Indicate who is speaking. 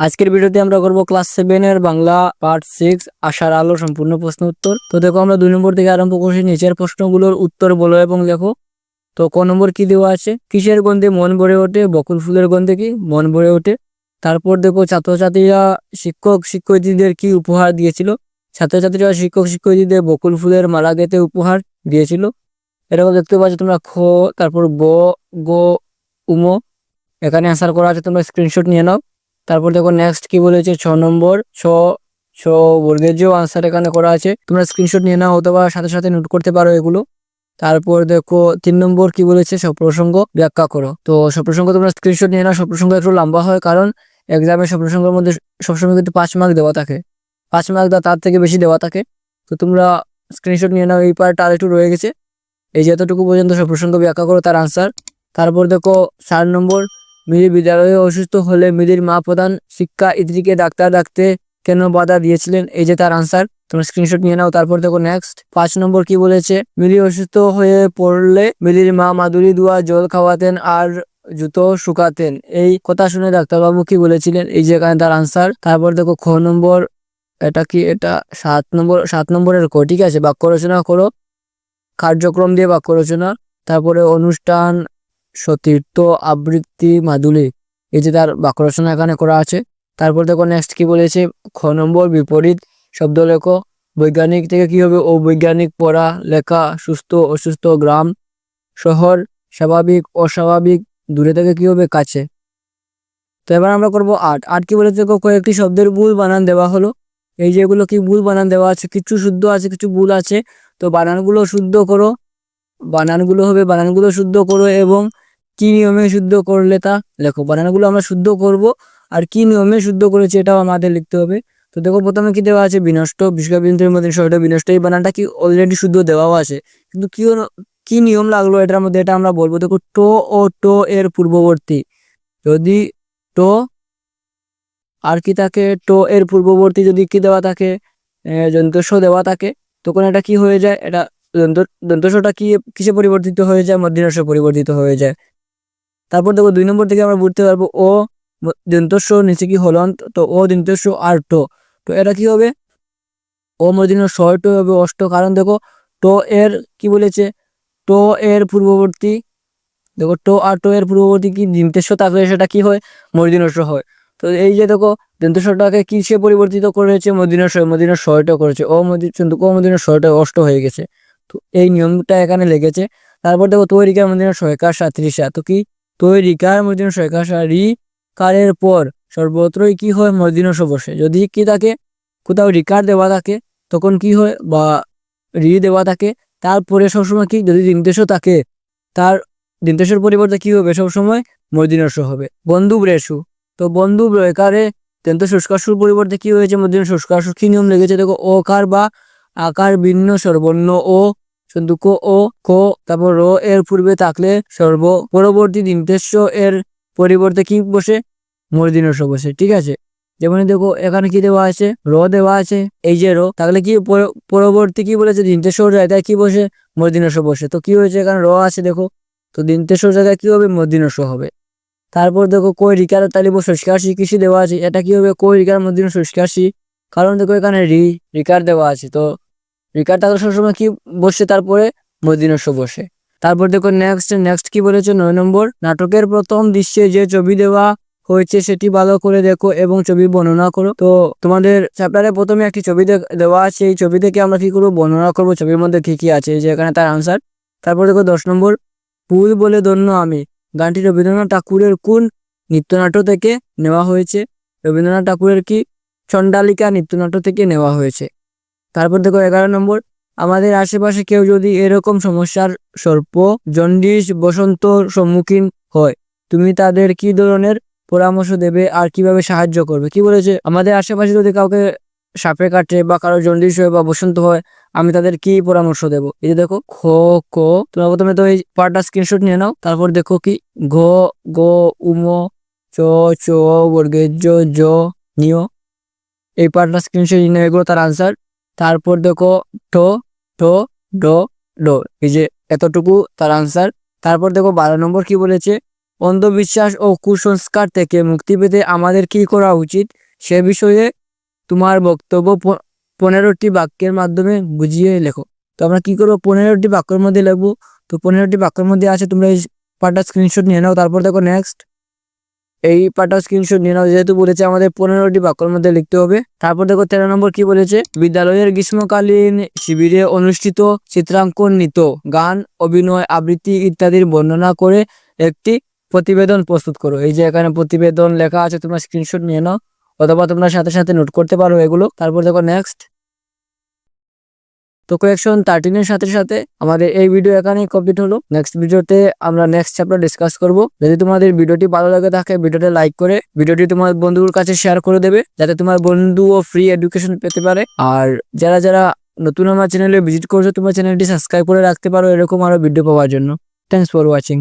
Speaker 1: আজকের ভিডিওতে আমরা করব ক্লাস সেভেনের বাংলা পার্ট সিক্স আশার আলো, সম্পূর্ণ প্রশ্ন উত্তর। তো দেখো, আমরা দুই নম্বর থেকে আরম্ভ করছি, নিচের প্রশ্নগুলোর উত্তর বলো এবং লেখো। তো ক নম্বর কি দেওয়া আছে? কিসের গন্ধে মন ভরে ওঠে? বকুল ফুলের গন্ধে কি মন ভরে ওঠে? তারপর দেখো, ছাত্রছাত্রীরা শিক্ষক শিক্ষয়িত্রীদের কি উপহার দিয়েছিল? ছাত্রছাত্রীরা শিক্ষক শিক্ষয়িত্রীদের বকুল ফুলের মালা গেতে উপহার দিয়েছিল। এরকম দেখতে পাচ্ছ তোমরা খ, তারপর ব, গ, উম, এখানে আনসার করা আছে, তোমরা স্ক্রিনশট নিয়ে নাও। তারপর দেখো নেক্সট কি বলেছে? ছ নম্বর, ছ ছ বর্গের যে আনসার এখানে করা আছে, তোমরা স্ক্রিনশট নিয়ে নাও অথবা সাথে সাথে নোট করতে পারো এগুলো। তারপর দেখো তিন নম্বর কি বলেছে? সপ্রসঙ্গ ব্যাখ্যা করো। তো সপ্রসঙ্গ তোমরা স্ক্রিনশট নিয়ে নাও সপ্রসঙ্গ একটু লম্বা হয় কারণ এক্সামে সপ্রসঙ্গের মধ্যে সবসময় কিন্তু পাঁচ মার্ক দেওয়া থাকে। পাঁচ মার্ক তার থেকে বেশি দেওয়া থাকে। তো তোমরা স্ক্রিনশট নিয়ে নাও, এই পার্টটা আর একটু রয়ে গেছে। এই যে এতটুকু পর্যন্ত সপ্রসঙ্গ ব্যাখ্যা করো তার আনসার তারপর দেখো চার নম্বর মিলি বিদ্যালয়ে অসুস্থ হলে মিলির মা প্রধান শিক্ষা ইদ্রিকে ডাক্তার ডাকতে কেন বাধা দিয়েছিলেন? এই যে তার আনসার তোমরা স্ক্রিনশট নিয়ে নাও, তারপর দেখো নেক্সট পাঁচ নম্বর কি বলেছে? মিলি অসুস্থ হয়ে পড়লে মিলির মা মাদুরি দুয়া, জল খাওয়াতেন আর জুতো শুকাতেন। এই কথা শুনে ডাক্তারবাবু কি বলেছিলেন? এই যে এখানে তার আনসার তারপর দেখো খ নম্বর, এটা কি? এটা সাত নম্বর, সাত নম্বরের ক, ঠিক আছে? বাক্য রচনা করো। কার্যক্রম দিয়ে বাক্য রচনা। তারপরে অনুষ্ঠান সতীর্থ আবৃত্তি মাদুলি। এই যে তার বাক্য রচনা এখানে করা আছে। তারপর দেখো নেক্সট কি বলেছে? খ নম্বর বিপরীত শব্দ লেখো। বৈজ্ঞানিক থেকে কি হবে? ও বৈজ্ঞানিক পড়া, লেখা, সুস্থ, অসুস্থ, গ্রাম, শহর, স্বাভাবিক, অস্বাভাবিক, দূরে থেকে কি হবে? কাছে। তো এবার আমরা করব আট। আট কি বলেছে? কয়েকটি শব্দের ভুল বানান দেওয়া হলো। এই যেগুলো কি ভুল বানান দেওয়া আছে? কিছু শুদ্ধ আছে, কিছু ভুল আছে। তো বানানগুলো শুদ্ধ করো। বানানগুলো হবে বানানগুলো শুদ্ধ করো এবং কি নিয়মে শুদ্ধ করলে তা লেখো। বানানগুলো আমরা শুদ্ধ করব আর কি নিয়মে শুদ্ধ করেছি এটাও আমাদের লিখতে হবে। তো দেখো, প্রথমে কি দেওয়া আছে? বিনষ্ট। বিশ্ববিদ্যালয়ের মধ্যে শহরটা বিনষ্ট। এই বানানটা কি অলরেডি শুদ্ধ দেওয়াও আছে। কিন্তু কি কি নিয়ম লাগল এটার মধ্যে? এটা আমরা বলব, দেখো, টো ও টো এর পূর্ববর্তী। যদি টো আর কি থাকে? টো এর পূর্ববর্তী যদি কি দেওয়া থাকে? যন্ত্রস্ব দেওয়া থাকে, তখন এটা কি হয়ে যায়? এটা দন্ত দন্তস্বটা কি, কিসে পরিবর্তিত হয়ে যায়? মধ্যনাস্য পরিবর্তিত হয়ে যায়। তারপর দেখো দুই নম্বর থেকে আমরা বুঝতে পারব ও ম- নিচে কি হলন্ত, তো ও দন্তস্ব আর টো। তো এটা কি হবে? ও মদিন ছয় টো হবে অষ্ট। কারণ দেখো টো এর কি বলেছে? টো এর পূর্ববর্তী, দেখো টো আর টো এর পূর্ববর্তী কি দন্তস্ব থাকলে সেটা কি হয়? মর্দিনস্ব হয় তো এই যে দেখো দন্তস্বটাকে কিসে পরিবর্তিত করেছে? মদিনার ছয় মদিনার ছয়টা করেছে। ও মদিন ও মদিনার ছয়টা অষ্ট হয়ে গেছে। তো এই নিয়মটা এখানে লেগেছে। তারপর দেখো তৈরিকার মদিনার ছয়কার সাতত্রিশা তো কি? তৈরিকার মদিনার ছয়কার রি কারের পর সর্বত্রই কি হয় মদিনস বসে যদি কি থাকে, কোথাও রিকার দেওয়া থাকে, তখন কি হয়? বা রি দেওয়া থাকে। তারপরে সবসময় কি? যদি দিনদেশও থাকে, তার দিনদেশের পরিবর্তে কি হবে? সবসময় মদিনস হবে। বন্ধু ব্রেসু তো বন্ধু ব্রেকারে তেন্ত শুষ্কাশুর পরিবর্তে কি হয়েছে মদিন শুষ্কাশুর কি নিয়ম লেগেছে? দেখো ওকার বা আকার ভিন্ন সর্বর্ণ ও সন্দুক ও, ক, তারপর র এর পূর্বে থাকলে সর্ব, পরবর্তী দিনতেশ্য এর পরিবর্তে কি বসে? মূর্ধন্যস্ব বসে, ঠিক আছে? যেমন দেখো, এখানে কি দেওয়া আছে? র দেওয়া আছে। এই যে র, তাহলে কি পর- পরবর্তী কি বলেছে? দিনতেশ্বর জায়গায় কি বসে? মূর্ধন্যস্ব বসে। তো কি হয়েছে এখানে? র আছে, দেখো। তো দিনতেশ্বর জায়গায় কি হবে? মূর্ধন্যস্ব হবে। তারপর দেখো, কই রিকার তালিব সংস্কারসি কৃষি দেওয়া আছে। এটা কি হবে? কই রিকার মধ্যে সংস্কারসি কারণ দেখো, এখানে রি, রিকার দেওয়া আছে। তো রিকার থাকলে সবসময় কি বসে, তারপরে মদিনস্য বসে। তারপর দেখো নেক্সট নেক্সট কি বলেছে? নয় নম্বর, নাটকের প্রথম দৃশ্যে যে ছবি দেওয়া হয়েছে সেটি ভালো করে দেখো এবং ছবি বর্ণনা করো। তো তোমাদের চ্যাপ্টারে প্রথমে একটি ছবি দেওয়া আছে, এই ছবি থেকে আমরা কি করব? বর্ণনা করব, ছবির মধ্যে কি কি আছে যে এখানে তার আনসার তারপর দেখো দশ নম্বর, ফুল বলে ধন্য আমি। গানটি রবীন্দ্রনাথ ঠাকুরের কোন নৃত্যনাট্য থেকে নেওয়া হয়েছে? রবীন্দ্রনাথ ঠাকুরের কি চণ্ডালিকা নৃত্যনাট্য থেকে নেওয়া হয়েছে? তারপর দেখো এগারো নম্বর, আমাদের আশেপাশে কেউ যদি এরকম সমস্যার সর্প, জন্ডিস বসন্তর সম্মুখীন হয়, তুমি তাদের কি ধরনের পরামর্শ দেবে আর কীভাবে সাহায্য করবে? কি বলেছে? আমাদের আশেপাশে যদি কাউকে সাপে কাটে বা কারও জন্ডিস হয় বা বসন্ত হয়, আমি তাদের কি পরামর্শ দেব? এই যে দেখো খ ক, তোমরা প্রথমে তো এই পার্টটা স্ক্রিনশট নিয়ে নাও, তারপর দেখো কি, ঘ, গ উম চ চ বর্গের জ জ নিয় এই পার্টটা স্ক্রিনশট নিয়ে এগুলো তার আনসার তারপর দেখো ঠ ঠ ড, ডো। এই যে এতটুকু তার আনসার তারপর দেখো বারো নম্বর কি বলেছে? অন্ধবিশ্বাস ও কুসংস্কার থেকে মুক্তি পেতে আমাদের কি করা উচিত? সে বিষয়ে তোমার বক্তব্য পনেরোটি বাক্যের মাধ্যমে বুঝিয়ে লেখো। তো আমরা কি করব? পনেরোটি বাক্যের মধ্যে লিখব। তো পনেরোটি বাক্যের মধ্যে আছে, তোমরা এই পার্টটা স্ক্রিনশট নিয়ে নাও। তারপর দেখো নেক্সট এই পার্টটা স্ক্রিনশট নিয়ে নাও, যেহেতু বলেছে আমাদের পনেরোটি বাক্যের মধ্যে লিখতে হবে। তারপর দেখো তেরো নম্বর কি বলেছে? বিদ্যালয়ের গ্রীষ্মকালীন শিবিরে অনুষ্ঠিত চিত্রাঙ্কন নিত গান, অভিনয়, আবৃত্তি ইত্যাদির বর্ণনা করে একটি প্রতিবেদন প্রস্তুত করো। এই যে এখানে প্রতিবেদন লেখা আছে, তোমরা স্ক্রিনশট নিয়ে নাও, অথবা তোমরা সাথে সাথে নোট করতে পারো এগুলো। তারপর দেখো নেক্সট তো কোয়েকশন থার্টিনের সাথে সাথে আমাদের এই ভিডিও এখানেই কমপ্লিট হলো। নেক্সট ভিডিওতে আমরা নেক্সট চ্যাপ্টার ডিসকাস করব। যদি তোমাদের ভিডিওটি ভালো লাগে থাকে ভিডিওটি লাইক করে ভিডিওটি তোমার বন্ধুর কাছে শেয়ার করে দেবে, যাতে তোমার বন্ধুও ফ্রি এডুকেশন পেতে পারে। আর যারা যারা নতুন আমার চ্যানেলে ভিজিট করছ, তোমার চ্যানেলটি সাবস্ক্রাইব করে রাখতে পারো, এরকম আরও ভিডিও পাওয়ার জন্য। Thanks for watching